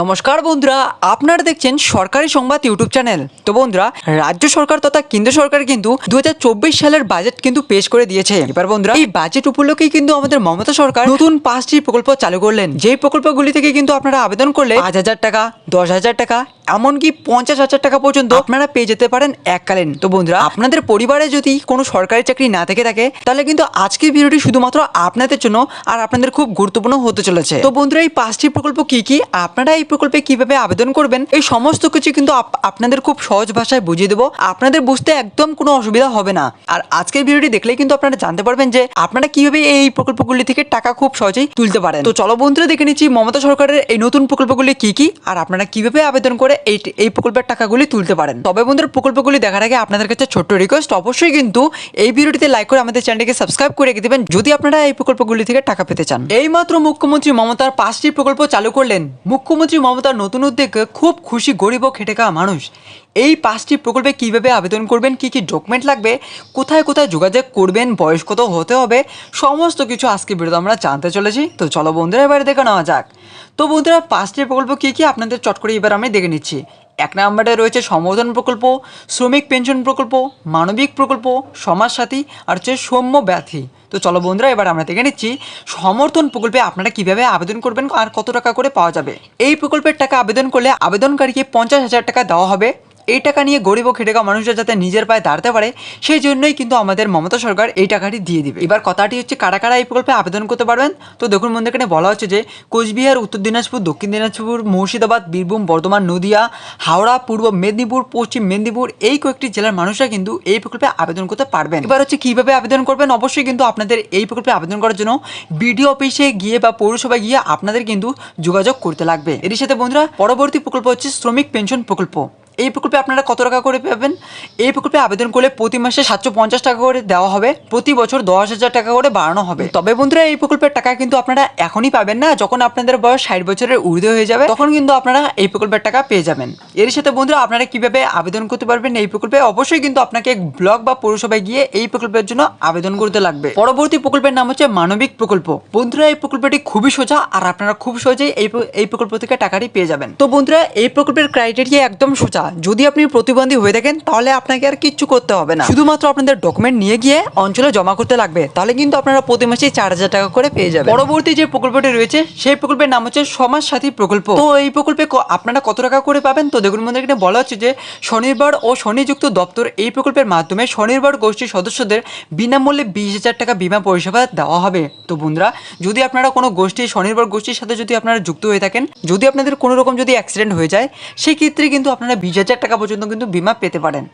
নমস্কার বন্ধুরা, আপনারা দেখছেন সরকারি সংবাদ ইউটিউব চ্যানেল। তো বন্ধুরা, রাজ্য সরকার তথা কেন্দ্র সরকার কিন্তু দু হাজার চব্বিশ সালের বাজেট কিন্তু পেশ করে দিয়েছে। এবার বন্ধুরা, এই বাজেট উপলক্ষেই কিন্তু আমাদের মমতা সরকার নতুন পাঁচটি প্রকল্প চালু করলেন। যেই প্রকল্পগুলি থেকে কিন্তু আপনারা আবেদন করলে পাঁচ হাজার টাকা, দশ হাজার টাকা, এমনকি পঞ্চাশ হাজার টাকা পর্যন্ত আপনারা পেয়ে যেতে পারেন এককালীন। তো বন্ধুরা, আপনাদের পরিবারে যদি কোনো সরকারি চাকরি না থেকে থাকে, তাহলে কিন্তু আজকের ভিডিওটি শুধুমাত্র আপনাদের জন্য আর আপনাদের খুব গুরুত্বপূর্ণ হতে চলেছে। তো বন্ধুরা, এই পাঁচটি প্রকল্প কি কি? আপনারা এই প্রকল্পে কীভাবে আবেদন করবেন? এই সমস্ত কিছু কিন্তু আপনাদের খুব সহজ ভাষায় বুঝিয়ে দেবো। আপনাদের বুঝতে একদম কোনো অসুবিধা হবে না। আর আজকের ভিডিওটি দেখলেই কিন্তু আপনারা জানতে পারবেন যে আপনারা কীভাবে এই প্রকল্পগুলি থেকে টাকা খুব সহজেই তুলতে পারেন। তো চলো বন্ধুরা, দেখে নিচ্ছি মমতা সরকারের এই নতুন প্রকল্পগুলি কি কি আর আপনারা কীভাবে আবেদন করে এই এই প্রকল্পের টাকাগুলি তুলতে পারেন। তবে বন্ধুরা, প্রকল্পগুলি দেখার আগে আপনাদের কাছে ছোট্ট রিকোয়েস্ট অবশ্যই কিন্তু এই ভিডিওটিতে লাইক করে আমাদের চ্যানেলটিকে সাবস্ক্রাইব করে রেখে দেবেন যদি আপনারা এই প্রকল্পগুলি থেকে টাকা পেতে চান। এই মাত্র মুখ্যমন্ত্রী মমতার পাঁচটি প্রকল্প চালু করলেন। মুখ্যমন্ত্রী মমতার নতুন উদ্যোগ খুব খুশি গরিব ও খেটে খাওয়া মানুষ। এই পাঁচটি প্রকল্পে কীভাবে আবেদন করবেন, কি কি ডকুমেন্ট লাগবে, কোথায় কোথায় যোগাযোগ করবেন, বয়স কত হতে হবে, সমস্ত কিছু আজকে বিরত আমরা জানতে চলেছি। তো চলো বন্ধুরা, এবারে দেখে নেওয়া যাক। তো বন্ধুরা, পাঁচটি প্রকল্প কি কি? আপনাদের চট করে এবার আমি দেখে নিচ্ছি। এক নাম্বারে রয়েছে সম্বোধন প্রকল্প, শ্রমিক পেনশন প্রকল্প, মানবিক প্রকল্প, সমাজসাথী, আর হচ্ছে সৌম্য ব্যাথি তো চলো বন্ধুরা, এবার আমরা দেখে নিচ্ছি সমর্থন প্রকল্পে আপনারা কীভাবে আবেদন করবেন আর কত টাকা করে পাওয়া যাবে। এই প্রকল্পের টাকা আবেদন করলে আবেদনকারীকে পঞ্চাশ হাজার টাকা দেওয়া হবে। এই টাকা নিয়ে গরিব ও খেটে মানুষরা যাতে নিজের পায়ে দাঁড়াতে পারে, সেই জন্যই কিন্তু আমাদের মমতা সরকার এই টাকাটি দিয়ে দিবে। এবার কথাটি হচ্ছে, কারা কারা এই প্রকল্পে আবেদন করতে পারবেন? তো দেখুন বন্ধু এখানে বলা হচ্ছে যে, কোচবিহার, উত্তর দিনাজপুর, দক্ষিণ দিনাজপুর, মুর্শিদাবাদ, বীরভূম, বর্ধমান, নদিয়া, হাওড়া, পূর্ব মেদিনীপুর, পশ্চিম মেদিনীপুর, এই কয়েকটি জেলার মানুষরা কিন্তু এই প্রকল্পে আবেদন করতে পারবেন। এবার হচ্ছে, কীভাবে আবেদন করবেন? অবশ্যই কিন্তু আপনাদের এই প্রকল্পে আবেদন করার জন্য বিডিও অফিসে গিয়ে বা পৌরসভায় গিয়ে আপনাদের কিন্তু যোগাযোগ করতে লাগবে। এর সাথে বন্ধুরা, পরবর্তী প্রকল্প হচ্ছে শ্রমিক পেনশন প্রকল্প। এই প্রকল্পে আপনারা কত টাকা করে পাবেন? এই প্রকল্পে আবেদন করলে প্রতি মাসে সাতশো পঞ্চাশ টাকা করে দেওয়া হবে। প্রতি বছর দশ হাজার টাকা করে বাড়ানো হবে। তবে বন্ধুরা, এই প্রকল্পের টাকা কিন্তু আপনারা এখনই পাবেন না। যখন আপনাদের বয়স ষাট বছরের ঊর্ধ্বে হয়ে যাবে, তখন কিন্তু আপনারা এই প্রকল্পের টাকা পেয়ে যাবেন। এর সাথে বন্ধুরা, আপনারা কীভাবে আবেদন করতে পারবেন এই প্রকল্পে অবশ্যই কিন্তু আপনাকে ব্লক বা পৌরসভায় গিয়ে এই প্রকল্পের জন্য আবেদন করতে লাগবে। পরবর্তী প্রকল্পের নাম হচ্ছে মানবিক প্রকল্প। বন্ধুরা, এই প্রকল্পটি খুবই সোজা আর আপনারা খুব সহজেই এই এই প্রকল্প থেকে টাকাটি পেয়ে যাবেন। তো বন্ধুরা, এই প্রকল্পের ক্রাইটেরিয়া একদম সোজা। যদি আপনি প্রতিবন্ধী হয়ে থাকেন, তাহলে আপনাকে আর কিচ্ছু করতে হবে না। শুধুমাত্র আপনাদের ডকুমেন্ট নিয়ে গিয়ে অঞ্চলে জমা করতে লাগবে, তাহলে কিন্তু আপনারা প্রতি মাসে চার হাজার টাকা করে পেয়ে যাবেন। পরবর্তী যে প্রকল্পটি রয়েছে, সেই প্রকল্পের নাম হচ্ছে সমাজ সাথী প্রকল্প। তো এই প্রকল্পে আপনারা কত টাকা করে পাবেন? তো দেখুন মধ্যে এখানে বলা হচ্ছে যে স্বনির্ভর ও স্বনিযুক্ত দপ্তর এই প্রকল্পের মাধ্যমে স্বনির্ভর গোষ্ঠীর সদস্যদের বিনামূল্যে বিশ হাজার টাকা বিমা পরিষেবা দেওয়া হবে। তো বন্ধুরা, যদি আপনারা কোনো গোষ্ঠী স্বনির্ভর গোষ্ঠীর সাথে যদি আপনারা যুক্ত হয়ে থাকেন, যদি আপনাদের কোনো রকম যদি অ্যাক্সিডেন্ট হয়ে যায় সেই ক্ষেত্রে কিন্তু আপনারা হাজার টাকা পর্যন্ত কিন্তু বিমা পেতে পারেন।